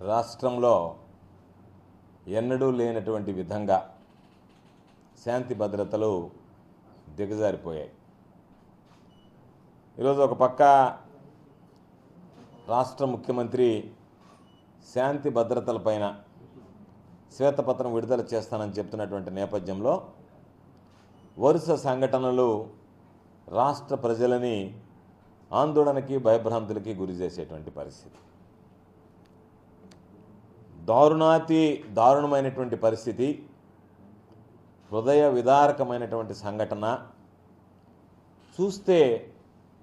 రాష్ట్రంలో ఎన్నడూ లేనటువంటి విధంగా శాంతి భద్రతలు దిగజారిపోయాయి. ఈరోజు ఒక పక్క రాష్ట్ర ముఖ్యమంత్రి శాంతి భద్రతలపైన శ్వేతపత్రం విడుదల చేస్తానని చెప్తున్నటువంటి నేపథ్యంలో వరుస సంఘటనలు రాష్ట్ర ప్రజలని ఆందోళనకి భయభ్రాంతులకి గురి చేసేటువంటి పరిస్థితి. దారుణాతి దారుణమైనటువంటి పరిస్థితి హృదయ విదారకమైనటువంటి సంఘటన చూస్తే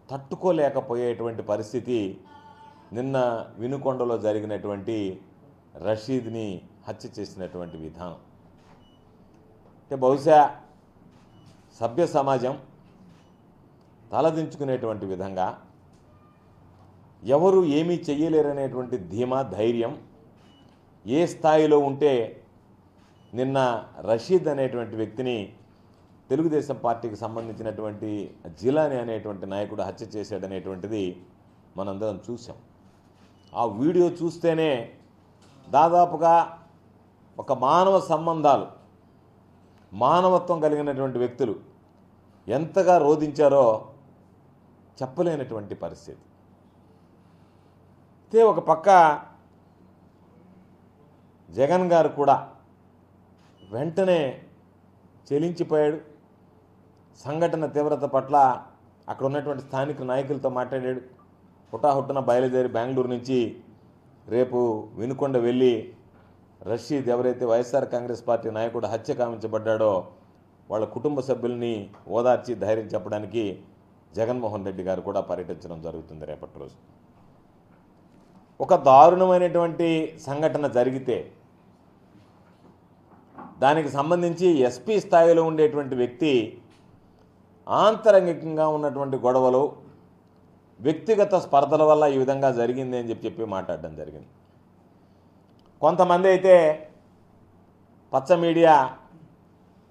తట్టుకోలేకపోయేటువంటి పరిస్థితి నిన్న వినుకొండలో జరిగినటువంటి రషీద్ని హత్య చేసినటువంటి విధానం. అంటే బహుశా సభ్య సమాజం తలదించుకునేటువంటి విధంగా ఎవరు ఏమీ చెయ్యలేరనేటువంటి ధీమా ధైర్యం ఏ స్థాయిలో ఉంటే నిన్న రషీద్ అనేటువంటి వ్యక్తిని తెలుగుదేశం పార్టీకి సంబంధించినటువంటి జిలాని అనేటువంటి నాయకుడు హత్య చేశాడనేటువంటిది మనందరం చూసాం ఆ వీడియో చూస్తేనే దాదాపుగా ఒక మానవ సంబంధాలు మానవత్వం కలిగినటువంటి వ్యక్తులు ఎంతగా రోధించారో చెప్పలేనటువంటి పరిస్థితి. అయితే ఒక పక్క జగన్ గారు కూడా వెంటనే చెలించిపోయాడు. సంఘటన తీవ్రత పట్ల అక్కడ ఉన్నటువంటి స్థానిక నాయకులతో మాట్లాడాడు. హుటాహుట్టున బయలుదేరి బెంగళూరు నుంచి రేపు వినుకొండ వెళ్ళి రషీద్ ఎవరైతే వైఎస్ఆర్ కాంగ్రెస్ పార్టీ నాయకుడు హత్య కామించబడ్డాడో వాళ్ళ కుటుంబ సభ్యుల్ని ఓదార్చి ధైర్యం చెప్పడానికి జగన్మోహన్ రెడ్డి గారు కూడా పర్యటించడం జరుగుతుంది రేపటి రోజు. ఒక దారుణమైనటువంటి సంఘటన జరిగితే దానికి సంబంధించి ఎస్పీ స్థాయిలో ఉండేటువంటి వ్యక్తి ఆంతరంగికంగా ఉన్నటువంటి గొడవలు వ్యక్తిగత స్పర్ధల వల్ల ఈ విధంగా జరిగింది అని చెప్పి చెప్పి మాట్లాడడం జరిగింది. కొంతమంది అయితే పచ్చ మీడియా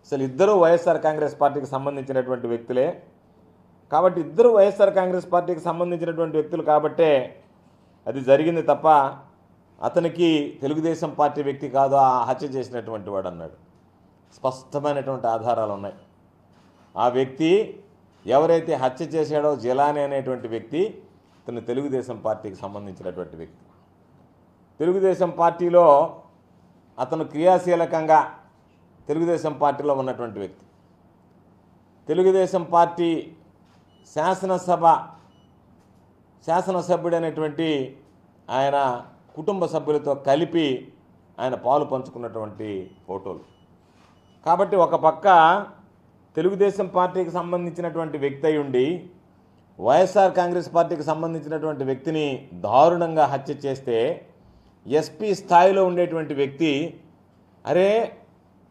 అసలు ఇద్దరు వైఎస్ఆర్ కాంగ్రెస్ పార్టీకి సంబంధించినటువంటి వ్యక్తులే. కాబట్టి ఇద్దరు వైఎస్ఆర్ కాంగ్రెస్ పార్టీకి సంబంధించినటువంటి వ్యక్తులు కాబట్టే అది జరిగింది తప్ప అతనికి తెలుగుదేశం పార్టీ వ్యక్తి కాదు ఆ హత్య చేసినటువంటి వాడు అన్నాడు. స్పష్టమైనటువంటి ఆధారాలు ఉన్నాయి. ఆ వ్యక్తి ఎవరైతే హత్య చేశాడో జిలాని అనేటువంటి వ్యక్తి ఇతను తెలుగుదేశం పార్టీకి సంబంధించినటువంటి వ్యక్తి. తెలుగుదేశం పార్టీలో అతను క్రియాశీలకంగా తెలుగుదేశం పార్టీలో ఉన్నటువంటి వ్యక్తి. తెలుగుదేశం పార్టీ శాసనసభ శాసనసభ్యుడైనటువంటి ఆయన కుటుంబ సభ్యులతో కలిపి ఆయన పాలు పంచుకున్నటువంటి ఫోటోలు. కాబట్టి ఒక పక్క తెలుగుదేశం పార్టీకి సంబంధించినటువంటి వ్యక్తి అయి ఉండి వైఎస్ఆర్ కాంగ్రెస్ పార్టీకి సంబంధించినటువంటి వ్యక్తిని దారుణంగా హత్య చేస్తే ఎస్పీ స్థాయిలో ఉండేటువంటి వ్యక్తి అరే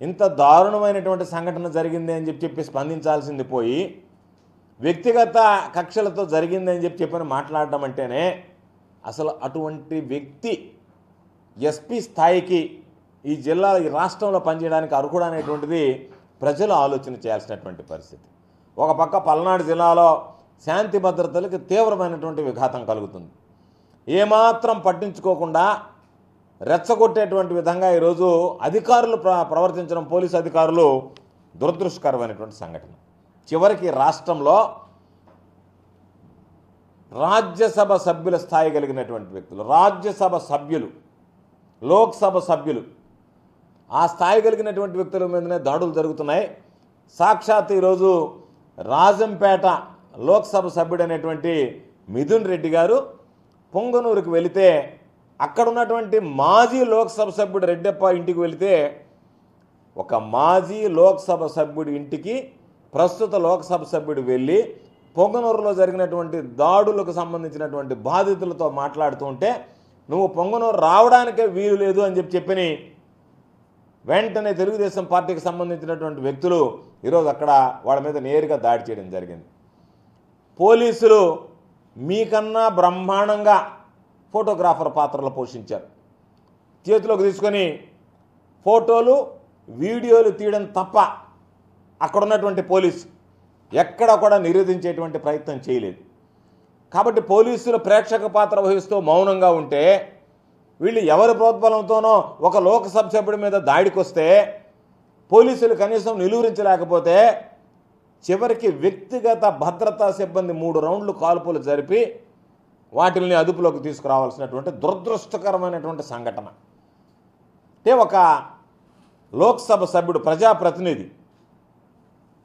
ఇంత దారుణమైనటువంటి సంఘటన జరిగింది అని చెప్పి చెప్పి స్పందించాల్సింది పోయి వ్యక్తిగత కక్షలతో జరిగిందని చెప్పి చెప్పని మాట్లాడడం అంటేనే అసలు అటువంటి వ్యక్తి ఎస్పీ స్థాయికి ఈ జిల్లా ఈ రాష్ట్రంలో పనిచేయడానికి అర్హుడు అనేటువంటిది ప్రజలు ఆలోచన చేయాల్సినటువంటి పరిస్థితి. ఒక పక్క పల్నాడు జిల్లాలో శాంతి భద్రతలకు తీవ్రమైనటువంటి విఘాతం కలుగుతుంది. ఏమాత్రం పట్టించుకోకుండా రెచ్చగొట్టేటువంటి విధంగా ఈరోజు అధికారులు ప్ర ప్రవర్తించడం పోలీసు అధికారులు దురదృష్టకరమైనటువంటి సంఘటన. చివరికి రాష్ట్రంలో రాజ్యసభ సభ్యుల స్థాయి కలిగినటువంటి వ్యక్తులు రాజ్యసభ సభ్యులు లోక్సభ సభ్యులు ఆ స్థాయి కలిగినటువంటి వ్యక్తుల మీదనే దాడులు జరుగుతున్నాయి. సాక్షాత్ ఈరోజు రాజంపేట లోక్సభ సభ్యుడైనటువంటి మిథున్ రెడ్డి గారు పొంగనూరుకు వెళితే అక్కడ ఉన్నటువంటి మాజీ లోక్సభ సభ్యుడు రెడ్డప్ప ఇంటికి వెళితే ఒక మాజీ లోక్సభ సభ్యుడి ఇంటికి ప్రస్తుత లోక్సభ సభ్యుడు వెళ్ళి పొంగనూరులో జరిగినటువంటి దాడులకు సంబంధించినటువంటి బాధితులతో మాట్లాడుతూ ఉంటే నువ్వు పొంగనూరు రావడానికే వీలు లేదు అని చెప్పి చెప్పని వెంటనే తెలుగుదేశం పార్టీకి సంబంధించినటువంటి వ్యక్తులు ఈరోజు అక్కడ వాళ్ళ మీద నేరుగా దాడి చేయడం జరిగింది. పోలీసులు మీకన్నా బ్రహ్మాండంగా ఫోటోగ్రాఫర్ పాత్రలు పోషించారు. చేతిలోకి తీసుకొని ఫోటోలు వీడియోలు తీయడం తప్ప అక్కడ ఉన్నటువంటి పోలీసు ఎక్కడ కూడా నిరోధించేటువంటి ప్రయత్నం చేయలేదు. కాబట్టి పోలీసులు ప్రేక్షక పాత్ర వహిస్తూ మౌనంగా ఉంటే వీళ్ళు ఎవరి ప్రోద్బలంతోనో ఒక లోకసభ సభ్యుడి మీద దాడికి వస్తే పోలీసులు కనీసం నిలువరించలేకపోతే చివరికి వ్యక్తిగత భద్రతా సిబ్బంది మూడు రౌండ్లు కాల్పులు జరిపి వాటిని అదుపులోకి తీసుకురావాల్సినటువంటి దురదృష్టకరమైనటువంటి సంఘటన. అంటే ఒక లోక్సభ సభ్యుడు ప్రజాప్రతినిధి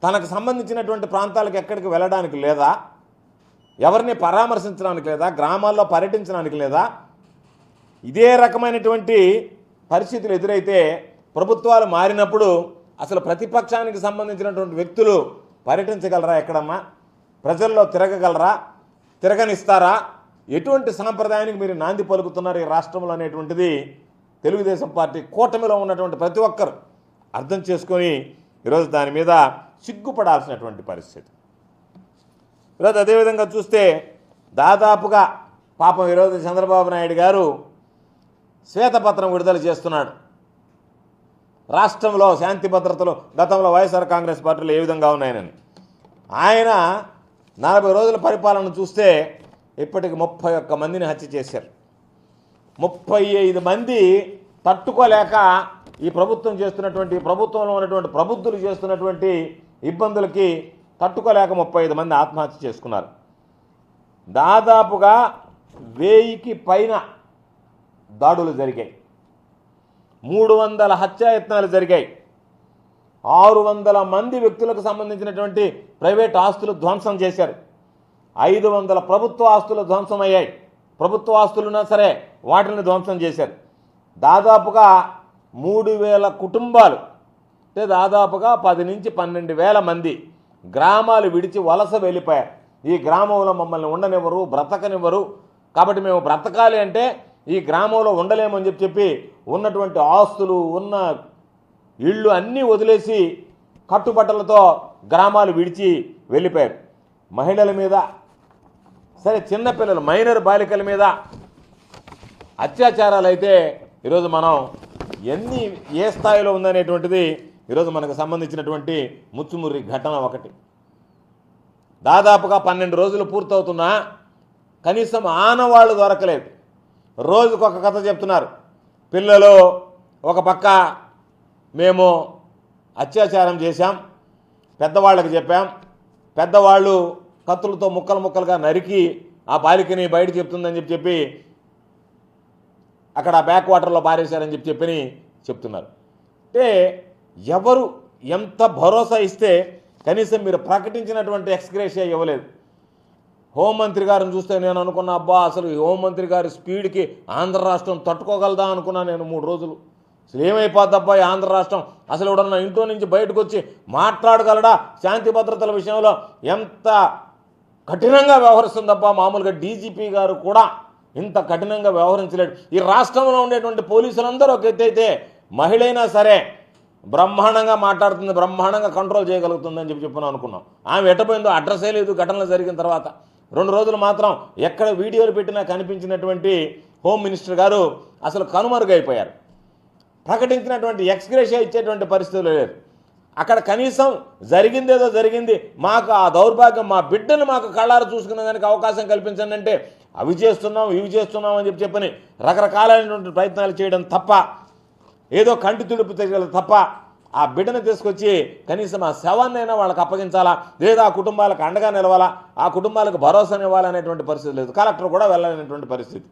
తనకు సంబంధించినటువంటి ప్రాంతాలకు ఎక్కడికి వెళ్ళడానికి లేదా ఎవరిని పరామర్శించడానికి లేదా గ్రామాల్లో పర్యటించడానికి లేదా ఇదే రకమైనటువంటి పరిస్థితులు ఎదురైతే ప్రభుత్వాలు మారినప్పుడు అసలు ప్రతిపక్షానికి సంబంధించినటువంటి వ్యక్తులు పర్యటించగలరా ఎక్కడమ్మా? ప్రజల్లో తిరగగలరా? తిరగనిస్తారా? ఎటువంటి సాంప్రదాయానికి మీరు నాంది పలుకుతున్నారు ఈ రాష్ట్రంలో అనేటువంటిది తెలుగుదేశం పార్టీ కూటమిలో ఉన్నటువంటి ప్రతి ఒక్కరు అర్థం చేసుకొని ఈరోజు దాని మీద సిగ్గుపడాల్సినటువంటి పరిస్థితి. ఈరోజు అదేవిధంగా చూస్తే దాదాపుగా పాపం ఈరోజు చంద్రబాబు నాయుడు గారు శ్వేతపత్రం విడుదల చేస్తున్నాడు. రాష్ట్రంలో శాంతి భద్రతలు గతంలో వైఎస్ఆర్ కాంగ్రెస్ పార్టీలు ఏ విధంగా ఉన్నాయనని. ఆయన నలభై రోజుల పరిపాలన చూస్తే ఇప్పటికి ముప్పై ఒక్క మందిని హత్య చేశారు. ముప్పై ఐదు మంది తట్టుకోలేక ఈ ప్రభుత్వం చేస్తున్నటువంటి ప్రభుత్వంలో ఉన్నటువంటి ప్రబుద్ధులు చేస్తున్నటువంటి ఇబ్బందులకి తట్టుకోలేక ముప్పై ఐదు మంది ఆత్మహత్య చేసుకున్నారు. దాదాపుగా వెయ్యికి పైన దాడులు జరిగాయి. మూడు వందల హత్యాయత్నాలు జరిగాయి. ఆరు వందల మంది వ్యక్తులకు సంబంధించినటువంటి ప్రైవేట్ ఆస్తులు ధ్వంసం చేశారు. ఐదు వందల ప్రభుత్వ ఆస్తులు ధ్వంసం అయ్యాయి. ప్రభుత్వ ఆస్తులున్నా సరే వాటిని ధ్వంసం చేశారు. దాదాపుగా మూడు వేల కుటుంబాలు అంటే దాదాపుగా పది నుంచి పన్నెండు వేల మంది గ్రామాలు విడిచి వలస వెళ్ళిపోయారు. ఈ గ్రామంలో మమ్మల్ని ఉండనివ్వరు బ్రతకనివ్వరు. కాబట్టి మేము బ్రతకాలి అంటే ఈ గ్రామంలో ఉండలేమని చెప్పి చెప్పి ఉన్నటువంటి ఆస్తులు ఉన్న ఇళ్ళు అన్నీ వదిలేసి కట్టుబట్టలతో గ్రామాలు విడిచి వెళ్ళిపోయారు. మహిళల మీద సరే చిన్నపిల్లలు మైనర్ బాలికల మీద అత్యాచారాలు అయితే ఈరోజు మనం ఎన్ని ఏ స్థాయిలో ఉందనేటువంటిది ఈరోజు మనకు సంబంధించినటువంటి ముచ్చుమురి ఘటన ఒకటి. దాదాపుగా పన్నెండు రోజులు పూర్తవుతున్నా కనీసం ఆనవాళ్ళు దొరకలేదు. రోజుకు ఒక కథ చెప్తున్నారు. పిల్లలు ఒక పక్క మేము అత్యాచారం చేశాం పెద్దవాళ్ళకి చెప్పాం. పెద్దవాళ్ళు కత్తులతో ముక్కలు ముక్కలుగా నరికి ఆ బాలికని బయట చెప్తుందని చెప్పి చెప్పి అక్కడ బ్యాక్ వాటర్లో పారేశారని చెప్పి చెప్పని చెప్తున్నారు. అంటే ఎవరు ఎంత భరోసా ఇస్తే కనీసం మీరు ప్రకటించినటువంటి ఎక్స్గ్రేషియా ఇవ్వలేదు. హోంమంత్రి గారిని చూస్తే నేను అనుకున్నా అబ్బా అసలు ఈ హోంమంత్రి గారి స్పీడ్కి ఆంధ్ర రాష్ట్రం తట్టుకోగలదా అనుకున్నా నేను మూడు రోజులు. అసలు ఏమైపోద్దబ్బా ఈ ఆంధ్ర రాష్ట్రం? అసలు ఎవడన్నా ఇంట్లో నుంచి బయటకు వచ్చి మాట్లాడగలడా? శాంతి భద్రతల విషయంలో ఎంత కఠినంగా వ్యవహరిస్తుందబ్బా? మామూలుగా డీజీపీ గారు కూడా ఇంత కఠినంగా వ్యవహరించలేడు. ఈ రాష్ట్రంలో ఉండేటువంటి పోలీసులందరూ ఒక ఎత్తైతే మహిళైనా మహిళ అయినా సరే బ్రహ్మాండంగా మాట్లాడుతుంది బ్రహ్మాండంగా కంట్రోల్ చేయగలుగుతుందని చెప్పి చెప్పిన అనుకున్నాం. ఆమె ఎట్టపోయిందో అడ్రస్సే లేదు ఘటనలు జరిగిన తర్వాత. రెండు రోజులు మాత్రం ఎక్కడ వీడియోలు పెట్టినా కనిపించినటువంటి హోమ్ మినిస్టర్ గారు అసలు కనుమరుగైపోయారు. ప్రకటించినటువంటి ఎక్స్గ్రేషియా ఇచ్చేటువంటి పరిస్థితులు లేదు అక్కడ కనీసం జరిగిందేదో జరిగింది మాకు ఆ దౌర్భాగ్యం మా బిడ్డను మాకు కళ్ళారు చూసుకునే దానికి అవకాశం కల్పించండి అంటే అవి చేస్తున్నాం ఇవి చేస్తున్నాం అని చెప్పి చెప్పని రకరకాలైనటువంటి ప్రయత్నాలు చేయడం తప్ప ఏదో కంటి తుడుపు తెగలదు తప్ప ఆ బిడ్డను తీసుకొచ్చి కనీసం ఆ శవాన్నైనా వాళ్ళకి అప్పగించాలా? లేదా ఆ కుటుంబాలకు అండగా నిలవాలా? ఆ కుటుంబాలకు భరోసా ఇవ్వాలనేటువంటి పరిస్థితి లేదు. కలెక్టర్ కూడా వెళ్ళాలనేటువంటి పరిస్థితి.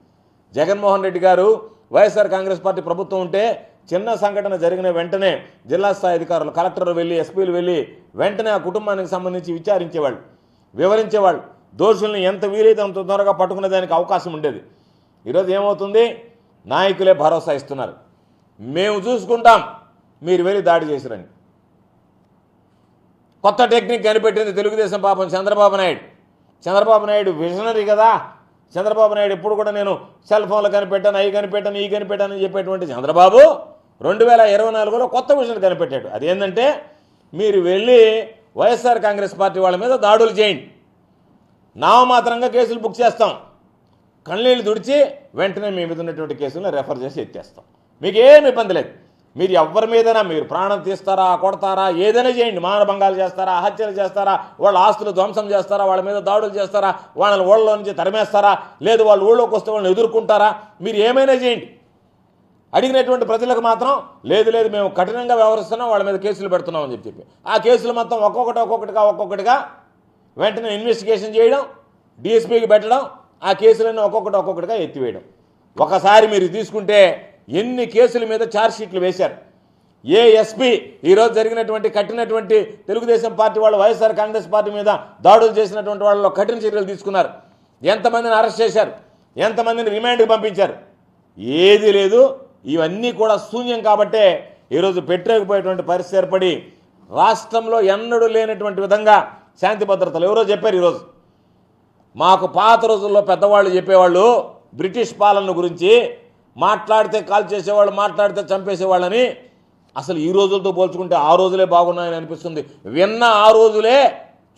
జగన్మోహన్ రెడ్డి గారు వైఎస్ఆర్ కాంగ్రెస్ పార్టీ ప్రభుత్వం ఉంటే చిన్న సంఘటన జరిగిన వెంటనే జిల్లా స్థాయి అధికారులు కలెక్టర్ వెళ్ళి ఎస్పీలు వెళ్ళి వెంటనే ఆ కుటుంబానికి సంబంధించి విచారించేవాళ్ళు వివరించేవాళ్ళు. దోషుల్ని ఎంత వీలైతే అంత త్వరగా పట్టుకునే దానికి అవకాశం ఉండేది. ఈరోజు ఏమవుతుంది? నాయకులే భరోసా ఇస్తున్నారు. మేము చూసుకుంటాం. మీరు వెళ్ళి దాడి చేసిరండి. కొత్త టెక్నిక్ కనిపెట్టింది తెలుగుదేశం పాపం చంద్రబాబు నాయుడు. చంద్రబాబు నాయుడు విజనరీ కదా. చంద్రబాబు నాయుడు ఎప్పుడు కూడా నేను సెల్ ఫోన్లో కనిపెట్టాను అవి కనిపెట్టాను ఈ కనిపెట్టాను అని చెప్పేటువంటి చంద్రబాబు రెండు వేల ఇరవై నాలుగులో కొత్త విషయం కనిపెట్టాడు. అదేంటంటే మీరు వెళ్ళి వైఎస్ఆర్ కాంగ్రెస్ పార్టీ వాళ్ళ మీద దాడులు చేయండి. నామమాత్రంగా కేసులు బుక్ చేస్తాం. కళ్ళనీళ్ళు తుడిచి వెంటనే మీ మీద ఉన్నటువంటి కేసులను రెఫర్ చేసి ఎత్తేస్తాం. మీకు ఇబ్బంది లేదు. మీరు ఎవరి మీదైనా మీరు ప్రాణం తీస్తారా కొడతారా ఏదైనా చేయండి. మానభంగాలు చేస్తారా హత్యలు చేస్తారా వాళ్ళ ఆస్తులు ధ్వంసం చేస్తారా వాళ్ళ మీద దాడులు చేస్తారా వాళ్ళని ఊళ్ళో నుంచి తరిమేస్తారా లేదు వాళ్ళు ఊళ్ళోకి వస్తే వాళ్ళని ఎదుర్కొంటారా మీరు ఏమైనా చేయండి. అడిగినటువంటి ప్రజలకు మాత్రం లేదు లేదు మేము కఠినంగా వ్యవహరిస్తున్నాం వాళ్ళ మీద కేసులు పెడుతున్నాం అని చెప్పి చెప్పి. ఆ కేసులు మొత్తం ఒక్కొక్కటి ఒక్కొక్కటిగా ఒక్కొక్కటిగా వెంటనే ఇన్వెస్టిగేషన్ చేయడం డిఎస్పీకి పెట్టడం ఆ కేసులన్నీ ఒక్కొక్కటి ఒక్కొక్కటిగా ఎత్తివేయడం. ఒకసారి మీరు తీసుకుంటే ఎన్ని కేసుల మీద ఛార్జ్షీట్లు వేశారు? ఏ ఎస్పీ ఈరోజు జరిగినటువంటి కఠినటువంటి తెలుగుదేశం పార్టీ వాళ్ళు వైఎస్ఆర్ కాంగ్రెస్ పార్టీ మీద దాడులు చేసినటువంటి వాళ్ళలో కఠిన చర్యలు తీసుకున్నారు. ఎంతమందిని అరెస్ట్ చేశారు? ఎంతమందిని రిమాండ్కి పంపించారు? ఏది లేదు. ఇవన్నీ కూడా శూన్యం కాబట్టే ఈరోజు పెట్టలేకపోయేటువంటి పరిస్థితి ఏర్పడి రాష్ట్రంలో ఎన్నడూ లేనటువంటి విధంగా శాంతి భద్రతలు ఎవరో చెప్పారు ఈరోజు. మాకు పాత రోజుల్లో పెద్దవాళ్ళు చెప్పేవాళ్ళు బ్రిటిష్ పాలన గురించి మాట్లాడితే కాల్ చేసేవాళ్ళు మాట్లాడితే చంపేసేవాళ్ళని అసలు ఈ రోజులతో పోల్చుకుంటే ఆ రోజులే బాగున్నాయని అనిపిస్తుంది. విన్న ఆ రోజులే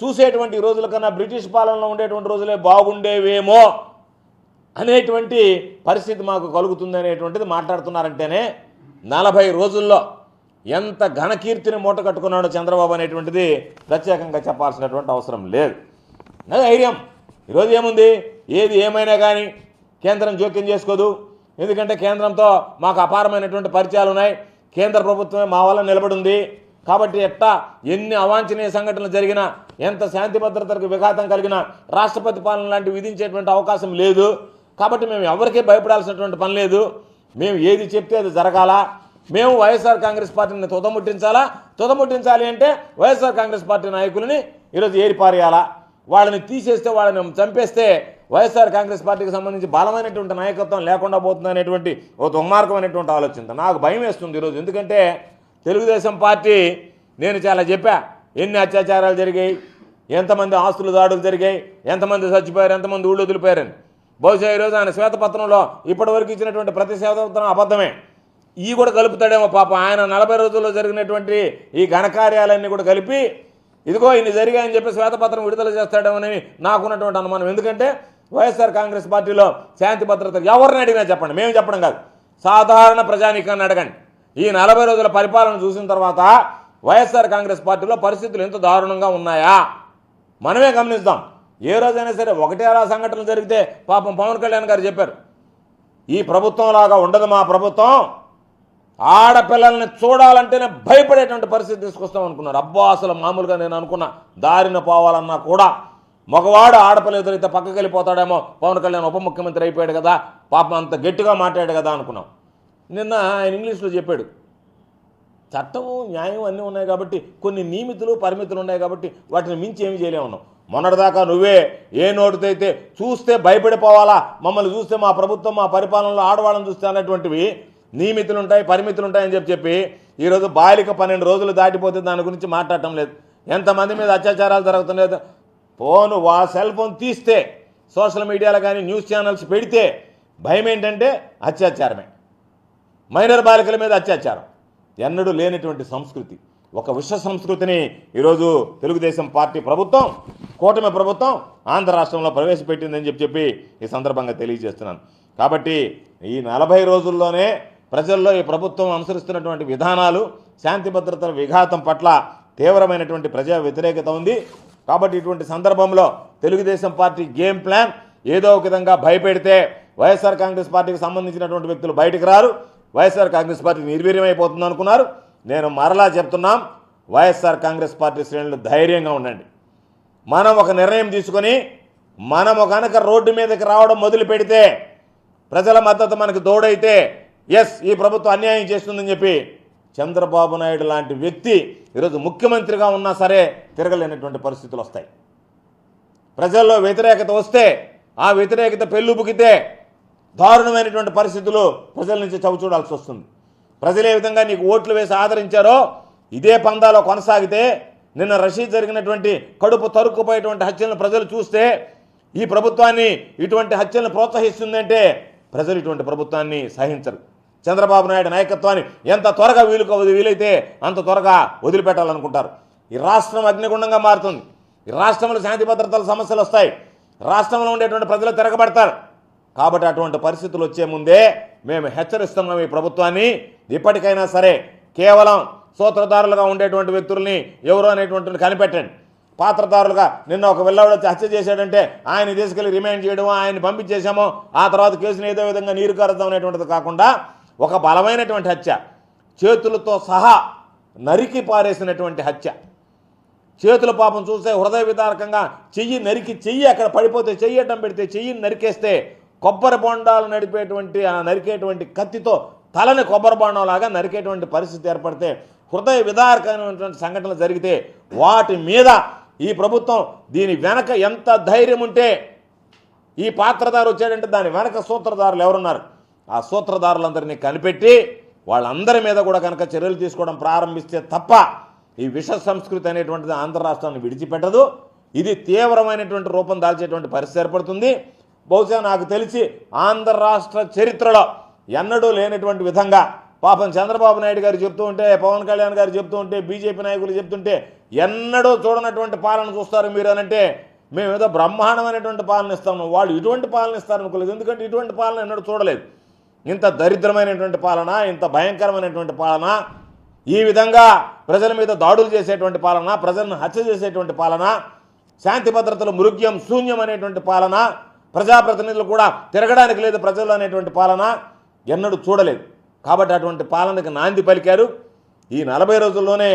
చూసేటువంటి ఈ రోజుల కన్నా బ్రిటిష్ పాలనలో ఉండేటువంటి రోజులే బాగుండేవేమో అనేటువంటి పరిస్థితి మాకు కలుగుతుంది అనేటువంటిది మాట్లాడుతున్నారంటేనే నలభై రోజుల్లో ఎంత ఘనకీర్తిని మూట కట్టుకున్నాడో చంద్రబాబు అనేటువంటిది ప్రత్యేకంగా చెప్పాల్సినటువంటి అవసరం లేదు. ధైర్యం. ఈరోజు ఏముంది? ఏది ఏమైనా కానీ కేంద్రం జోక్యం చేసుకోదు. ఎందుకంటే కేంద్రంతో మాకు అపారమైనటువంటి పరిచయాలు ఉన్నాయి. కేంద్ర ప్రభుత్వమే మా వల్ల నిలబడింది. కాబట్టి ఎట్టా ఎన్ని అవాంఛనీయ సంఘటనలు జరిగినా ఎంత శాంతి భద్రతలకు విఘాతం కలిగినా రాష్ట్రపతి పాలన లాంటివి విధించేటువంటి అవకాశం లేదు. కాబట్టి మేము ఎవరికీ భయపడాల్సినటువంటి పని లేదు. మేము ఏది చెప్తే అది జరగాల? మేము వైఎస్ఆర్ కాంగ్రెస్ పార్టీని తుదముట్టించాలా? తుదముట్టించాలి అంటే వైఎస్ఆర్ కాంగ్రెస్ పార్టీ నాయకులని ఈరోజు ఏరిపారేయాలా? వాళ్ళని తీసేస్తే వాళ్ళని చంపేస్తే వైఎస్ఆర్ కాంగ్రెస్ పార్టీకి సంబంధించి బలమైనటువంటి నాయకత్వం లేకుండా పోతుంది అనేటువంటి ఓ దుర్మార్గమైనటువంటి ఆలోచన నాకు భయం వేస్తుంది ఈరోజు. ఎందుకంటే తెలుగుదేశం పార్టీ నేను చాలా చెప్పా ఎన్ని అత్యాచారాలు జరిగాయి ఎంతమంది ఆస్తులు దాడులు జరిగాయి ఎంతమంది చచ్చిపోయారు ఎంతమంది ఊళ్ళు వదిలిపోయారని బహుశా ఈరోజు ఆయన శ్వేతపత్రంలో ఇప్పటివరకు ఇచ్చినటువంటి ప్రతి శ్వేతపత్రం అబద్ధమే. ఈ కూడా కలుపుతాడేమో పాపం. ఆయన నలభై రోజుల్లో జరిగినటువంటి ఈ ఘనకార్యాలన్నీ కూడా కలిపి ఇదిగో ఇన్ని జరిగాయని చెప్పి శ్వేతపత్రం విడుదల చేస్తాడేమోనని నాకున్నటువంటి అనుమానం. ఎందుకంటే వైఎస్ఆర్ కాంగ్రెస్ పార్టీలో శాంతి భద్రత ఎవరిని అడిగినా చెప్పండి. మేము చెప్పడం కాదు. సాధారణ ప్రజానీకాన్ని అడగండి. ఈ నలభై రోజుల పరిపాలన చూసిన తర్వాత వైఎస్ఆర్ కాంగ్రెస్ పార్టీలో పరిస్థితులు ఎంత దారుణంగా ఉన్నాయా? మనమే గమనిస్తాం. ఏ రోజైనా సరే ఒకటే అలా సంఘటనలు జరిగితే పాపం పవన్ కళ్యాణ్ గారు చెప్పారు. ఈ ప్రభుత్వం లాగా ఉండదు మా ప్రభుత్వం. ఆడపిల్లల్ని చూడాలంటేనే భయపడేటువంటి పరిస్థితి తీసుకొస్తాం అనుకున్నారు. అబ్బా అసలు మామూలుగా నేను అనుకున్నా దారిన పోవాలన్నా కూడా మగవాడు ఆడపిల్ల ఎదురైతే పక్కకి వెళ్ళిపోతాడేమో పవన్ కళ్యాణ్ ఉప ముఖ్యమంత్రి అయిపోయాడు కదా పాపం అంత గట్టిగా మాట్లాడాడు కదా అనుకున్నాం. నిన్న ఆయన ఇంగ్లీష్లో చెప్పాడు చట్టము న్యాయం అన్నీ ఉన్నాయి కాబట్టి కొన్ని నియమితులు పరిమితులు ఉన్నాయి కాబట్టి వాటిని మించి ఏమి చేయలేమున్నాం మొన్నటిదాకా నువ్వే ఏ నోటితైతే చూస్తే భయపడిపోవాలా మమ్మల్ని చూస్తే మా ప్రభుత్వం మా పరిపాలనలో ఆడవాళ్ళని చూస్తే అన్నటువంటివి నియమితులు ఉంటాయి పరిమితులు ఉంటాయని చెప్పి చెప్పి ఈరోజు బాలిక పన్నెండు రోజులు దాటిపోతే దాని గురించి మాట్లాడటం లేదు. ఎంతమంది మీద అత్యాచారాలు జరుగుతున్నాయి ఫోను వా సెల్ ఫోన్ తీస్తే సోషల్ మీడియాలో కానీ న్యూస్ ఛానల్స్ పెడితే భయం ఏంటంటే అత్యాచారమే. మైనర్ బాలికల మీద అత్యాచారం. ఎన్నడూ లేనటువంటి సంస్కృతి. ఒక విశ్వ సంస్కృతిని ఈరోజు తెలుగుదేశం పార్టీ ప్రభుత్వం కూటమి ప్రభుత్వం ఆంధ్ర రాష్ట్రంలో ప్రవేశపెట్టిందని చెప్పి చెప్పి ఈ సందర్భంగా తెలియజేస్తున్నాను. కాబట్టి ఈ నలభై రోజుల్లోనే ప్రజల్లో ఈ ప్రభుత్వం అనుసరిస్తున్నటువంటి విధానాలు శాంతి భద్రతల విఘాతం పట్ల తీవ్రమైనటువంటి ప్రజా వ్యతిరేకత ఉంది. కాబట్టి ఇటువంటి సందర్భంలో తెలుగుదేశం పార్టీ గేమ్ ప్లాన్ ఏదో ఒక విధంగా భయపెడితే వైఎస్ఆర్ కాంగ్రెస్ పార్టీకి సంబంధించినటువంటి వ్యక్తులు బయటకు రారు. వైఎస్ఆర్ కాంగ్రెస్ పార్టీ నిర్వీర్యమైపోతుంది అనుకున్నారు. నేను మరలా చెప్తున్నాం వైఎస్ఆర్ కాంగ్రెస్ పార్టీ శ్రేణులు ధైర్యంగా ఉండండి. మనం ఒక నిర్ణయం తీసుకొని మనం కనుక రోడ్డు మీదకి రావడం మొదలు పెడితే ప్రజల మద్దతు మనకు తోడైతే ఎస్ ఈ ప్రభుత్వం అన్యాయం చేస్తుందని చెప్పి చంద్రబాబు నాయుడు లాంటి వ్యక్తి ఈరోజు ముఖ్యమంత్రిగా ఉన్నా సరే తిరగలేనటువంటి పరిస్థితులు వస్తాయి. ప్రజల్లో వ్యతిరేకత వస్తే ఆ వ్యతిరేకత పెళ్ళుబుకితే దారుణమైనటువంటి పరిస్థితులు ప్రజల నుంచి చవిచూడాల్సి వస్తుంది. ప్రజలు ఏ విధంగా నీకు ఓట్లు వేసి ఆదరించారో ఇదే పందాలో కొనసాగితే నిన్న రషీద్ జరిగినటువంటి కడుపు తరుక్కుపోయేటువంటి హత్యలను ప్రజలు చూస్తే ఈ ప్రభుత్వాన్ని ఇటువంటి హత్యలను ప్రోత్సహిస్తుందంటే ప్రజలు ఇటువంటి ప్రభుత్వాన్ని సహించరు. చంద్రబాబు నాయుడు నాయకత్వాన్ని ఎంత త్వరగా వీలు వీలైతే అంత త్వరగా వదిలిపెట్టాలనుకుంటారు. ఈ రాష్ట్రం అగ్నిగుండంగా మారుతుంది. ఈ రాష్ట్రంలో శాంతి భద్రతల సమస్యలు వస్తాయి. రాష్ట్రంలో ఉండేటువంటి ప్రజలు తిరగబడతారు. కాబట్టి అటువంటి పరిస్థితులు వచ్చే ముందే మేము హెచ్చరిస్తున్నాం ఈ ప్రభుత్వాన్ని. ఇప్పటికైనా సరే కేవలం సూత్రధారులుగా ఉండేటువంటి వ్యక్తుల్ని ఎవరు అనేటువంటి కనిపెట్టండి. పాత్రధారులుగా నిన్న ఒక వెళ్ళాడు హత్య చేశాడంటే ఆయన తీసుకెళ్ళి రిమైండ్ చేయడమో ఆయన పంపించేశామో ఆ తర్వాత కేసుని ఏదో విధంగా నీరు కారుద్దాం అనేటువంటిది కాకుండా ఒక బలమైనటువంటి హత్య. చేతులతో సహా నరికి పారేసినటువంటి హత్య. చేతుల పాపం చూస్తే హృదయ విదారకంగా చెయ్యి నరికి చెయ్యి అక్కడ పడిపోతే చెయ్యి అడ్డం పెడితే చెయ్యిని నరికేస్తే కొబ్బరి బొండాలు నడిపేటువంటి ఆ నరికేటువంటి కత్తితో తలని కొబ్బరి బొండం లాగా నరికేటువంటి పరిస్థితి ఏర్పడితే హృదయ విదారకమైనటువంటి సంఘటనలు జరిగితే వాటి మీద ఈ ప్రభుత్వం దీని వెనక ఎంత ధైర్యం ఉంటే ఈ పాత్రధారు వచ్చాడంటే దాని వెనక సూత్రధారులు ఎవరున్నారు? ఆ సూత్రధారులందరినీ కనిపెట్టి వాళ్ళందరి మీద కూడా కనుక చర్యలు తీసుకోవడం ప్రారంభిస్తే తప్ప ఈ విష సంస్కృతి అనేటువంటిది ఆంధ్ర రాష్ట్రాన్ని విడిచిపెట్టదు. ఇది తీవ్రమైనటువంటి రూపం దాల్చేటువంటి పరిస్థితి ఏర్పడుతుంది. బహుశా నాకు తెలిసి ఆంధ్ర రాష్ట్ర చరిత్రలో ఎన్నడూ లేనటువంటి విధంగా పాపం చంద్రబాబు నాయుడు గారు చెప్తూ ఉంటే పవన్ కళ్యాణ్ గారు చెప్తూ ఉంటే బీజేపీ నాయకులు చెప్తుంటే ఎన్నడూ చూడనటువంటి పాలన చూస్తారు మీరు అనంటే మేము ఏదో బ్రహ్మాండమైనటువంటి పాలన ఇస్తాము. వాళ్ళు ఇటువంటి పాలన ఇస్తారనుకోలేదు. ఎందుకంటే ఇటువంటి పాలన ఎన్నడూ చూడలేదు. ఇంత దరిద్రమైనటువంటి పాలన ఇంత భయంకరమైనటువంటి పాలన ఈ విధంగా ప్రజల మీద దాడులు చేసేటువంటి పాలన ప్రజలను హత్య చేసేటువంటి పాలన శాంతి భద్రతలు మృగ్యం శూన్యం అనేటువంటి పాలన ప్రజాప్రతినిధులు కూడా తిరగడానికి లేదు ప్రజలు అనేటువంటి పాలన ఎన్నడూ చూడలేదు. కాబట్టి అటువంటి పాలనకు నాంది పలికారు. ఈ నలభై రోజుల్లోనే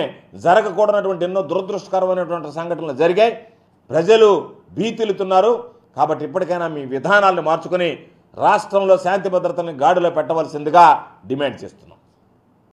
జరగకూడనటువంటి ఎన్నో దురదృష్టకరమైనటువంటి సంఘటనలు జరిగాయి. ప్రజలు భీతిలుతున్నారు. కాబట్టి ఇప్పటికైనా మీ విధానాలను మార్చుకొని రాష్ట్రంలో శాంతి భద్రతలను గాడిలో పెట్టవలసిందిగా డిమాండ్ చేస్తున్నాం.